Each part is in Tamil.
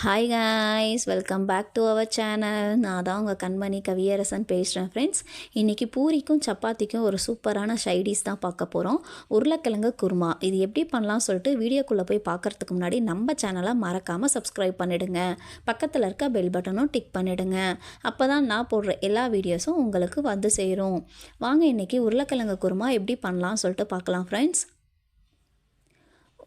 Hi guys welcome back to our channel நான் தான் உங்கள் கண்மணி கவியரசன் பேசுகிறேன் ஃப்ரெண்ட்ஸ் இன்றைக்கி பூரிக்கும் சப்பாத்திக்கும் ஒரு சூப்பரான ஷைடிஸ் தான் பார்க்க போகிறோம் உருளைக்கிழங்கு குருமா. இது எப்படி பண்ணலாம் சொல்லிட்டு வீடியோக்குள்ளே போய் பார்க்குறதுக்கு முன்னாடி நம்ம சேனலை மறக்காமல் சப்ஸ்கிரைப் பண்ணிவிடுங்க பக்கத்தில் இருக்க பெல் பட்டனும் டிக் பண்ணிவிடுங்க அப்போ தான் நான் போடுற எல்லா வீடியோஸும் உங்களுக்கு வந்து சேரும். வாங்க இன்றைக்கி உருளைக்கிழங்கு குருமா எப்படி பண்ணலாம் சொல்லிட்டு பார்க்கலாம் ஃப்ரெண்ட்ஸ்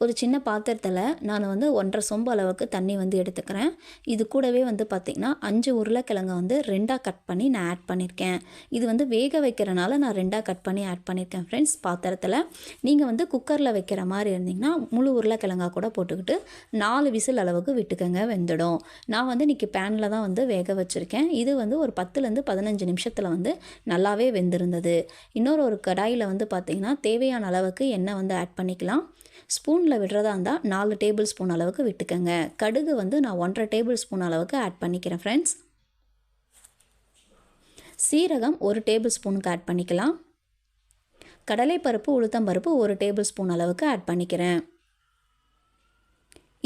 ஒரு சின்ன பாத்திரத்தில் நான் வந்து ஒன்றரை சொம்பு அளவுக்கு தண்ணி வந்து எடுத்துக்கிறேன். இது கூடவே வந்து பார்த்திங்கன்னா அஞ்சு உருளைக்கிழங்கை வந்து ரெண்டாக கட் பண்ணி நான் ஆட் பண்ணியிருக்கேன் இது வந்து வேக வைக்கிறனால நான் ரெண்டாக கட் பண்ணி ஆட் பண்ணியிருக்கேன் ஃப்ரெண்ட்ஸ் பாத்திரத்தில். நீங்கள் வந்து குக்கரில் வைக்கிற மாதிரி இருந்திங்கன்னா முழு உருளைக்கிழங்கா கூட போட்டுக்கிட்டு நாலு விசில் அளவுக்கு விட்டுக்கங்க வெந்துடும். நான் வந்து இன்றைக்கி பேனில் தான் வந்து வேக வச்சுருக்கேன். இது வந்து ஒரு பத்துலேருந்து பதினஞ்சு நிமிஷத்தில் வந்து நல்லாவே வெந்திருந்தது. இன்னொரு ஒரு கடாயில் வந்து பார்த்திங்கன்னா தேவையான அளவுக்கு எண்ணெய் வந்து ஆட் பண்ணிக்கலாம். ஸ்பூனில் விடுறதா இருந்தால் நாலு டேபிள் ஸ்பூன் அளவுக்கு விட்டுக்கோங்க. கடுகு வந்து நான் ஒன்றரை டேபிள் ஸ்பூன் அளவுக்கு ஆட் பண்ணிக்கிறேன் ஃப்ரெண்ட்ஸ் சீரகம் ஒரு டேபிள் ஸ்பூனுக்கு ஆட் பண்ணிக்கலாம். கடலைப்பருப்பு உளுத்தம்பருப்பு ஒரு டேபிள் ஸ்பூன் அளவுக்கு ஆட் பண்ணிக்கிறேன்.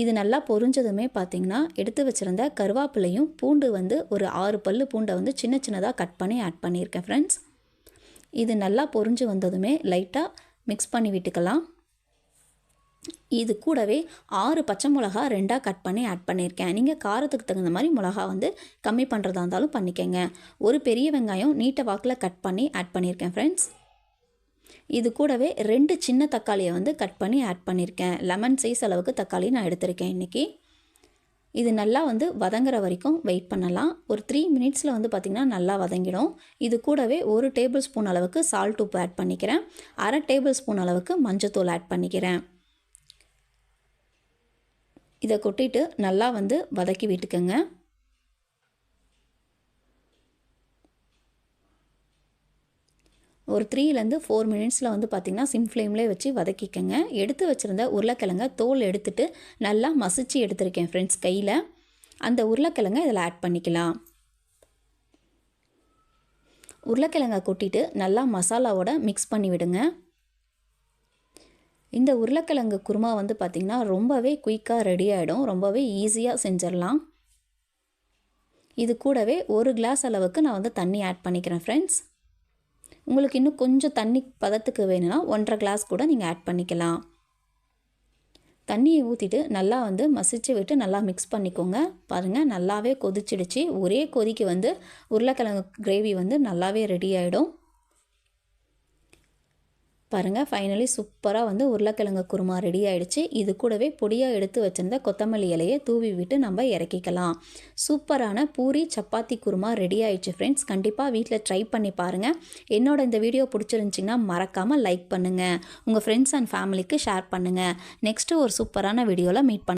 இது நல்லா பொரிஞ்சதுமே பார்த்திங்கன்னா எடுத்து வச்சுருந்த கருவேப்பிலையும் பூண்டு வந்து ஒரு ஆறு பல் பூண்டை வந்து சின்ன சின்னதாக கட் பண்ணி ஆட் பண்ணியிருக்கேன் ஃப்ரெண்ட்ஸ் இது நல்லா பொரிஞ்சு வந்ததுமே லைட்டாக மிக்ஸ் பண்ணி விட்டுக்கலாம். இது கூடவே ஆறு பச்சை மிளகா ரெண்டாக கட் பண்ணி ஆட் பண்ணியிருக்கேன். நீங்கள் காரத்துக்கு தகுந்த மாதிரி மிளகா வந்து கம்மி பண்ணுறதா இருந்தாலும் பண்ணிக்கோங்க. ஒரு பெரிய வெங்காயம் நீட்டை வாக்கில் கட் பண்ணி ஆட் பண்ணியிருக்கேன் ஃப்ரெண்ட்ஸ் இது கூடவே ரெண்டு சின்ன தக்காளியை வந்து கட் பண்ணி ஆட் பண்ணியிருக்கேன். லெமன் சைஸ் அளவுக்கு தக்காளி நான் எடுத்திருக்கேன் இன்றைக்கி இது நல்லா வந்து வதங்குற வரைக்கும் வெயிட் பண்ணலாம். ஒரு த்ரீ மினிட்ஸில் வந்து பார்த்திங்கன்னா நல்லா வதங்கிடும். இது கூடவே ஒரு டேபிள் ஸ்பூன் அளவுக்கு சால்ட் உப்பு ஆட் பண்ணிக்கிறேன். அரை டேபிள் ஸ்பூன் அளவுக்கு மஞ்சத்தூள் ஆட் பண்ணிக்கிறேன். இதை கொட்டிட்டு நல்லா வந்து வதக்கி விட்டுக்கோங்க. ஒரு த்ரீலேருந்து ஃபோர் மினிட்ஸில் வந்து பார்த்திங்கன்னா சிம் ஃப்ளேம்லேயே வச்சு வதக்கிக்கோங்க. எடுத்து வச்சுருந்த உருளைக்கிழங்க தோல் எடுத்துட்டு நல்லா மசிச்சு எடுத்திருக்கேன் ஃப்ரெண்ட்ஸ் கையில். அந்த உருளைக்கிழங்க இதில் ஆட் பண்ணிக்கலாம். உருளைக்கிழங்க கொட்டிட்டு நல்லா மசாலாவோட மிக்ஸ் பண்ணி விடுங்க. இந்த உருளைக்கிழங்கு குருமா வந்து பார்த்திங்கன்னா ரொம்பவே குயிக்காக ரெடி ஆகிடும் ரொம்பவே ஈஸியாக செஞ்சிடலாம். இது கூடவே ஒரு கிளாஸ் அளவுக்கு நான் வந்து தண்ணி ஆட் பண்ணிக்கிறேன் ஃப்ரெண்ட்ஸ் உங்களுக்கு இன்னும் கொஞ்சம் தண்ணி பதத்துக்கு வேணும்னா ஒன்றரை கிளாஸ் கூட நீங்கள் ஆட் பண்ணிக்கலாம். தண்ணியை ஊற்றிட்டு நல்லா வந்து மசிச்சு விட்டு நல்லா மிக்ஸ் பண்ணிக்கோங்க. பாருங்கள் நல்லாவே கொதிச்சிடுச்சு. ஒரே கொதிக்கு வந்து உருளைக்கிழங்கு கிரேவி வந்து நல்லாவே ரெடி ஆகிடும் பாருங்கள் ஃபைனலி சூப்பராக வந்து உருளைக்கிழங்கு குருமா ரெடி ஆகிடுச்சு இது கூடவே பொடியாக எடுத்து வச்சுருந்த கொத்தமல்லி இலையை தூவி விட்டு நம்ம இறக்கிக்கலாம். சூப்பரான பூரி சப்பாத்தி குருமா ரெடி ஆகிடுச்சு ஃப்ரெண்ட்ஸ் கண்டிப்பாக வீட்டில் ட்ரை பண்ணி பாருங்கள் என்னோட இந்த வீடியோ பிடிச்சிருந்துச்சிங்கன்னா மறக்காமல் லைக் பண்ணுங்கள் உங்கள் ஃப்ரெண்ட்ஸ் அண்ட் ஃபேமிலிக்கு ஷேர் பண்ணுங்கள் நெக்ஸ்ட்டு ஒரு சூப்பரான வீடியோவில் மீட் பண்ண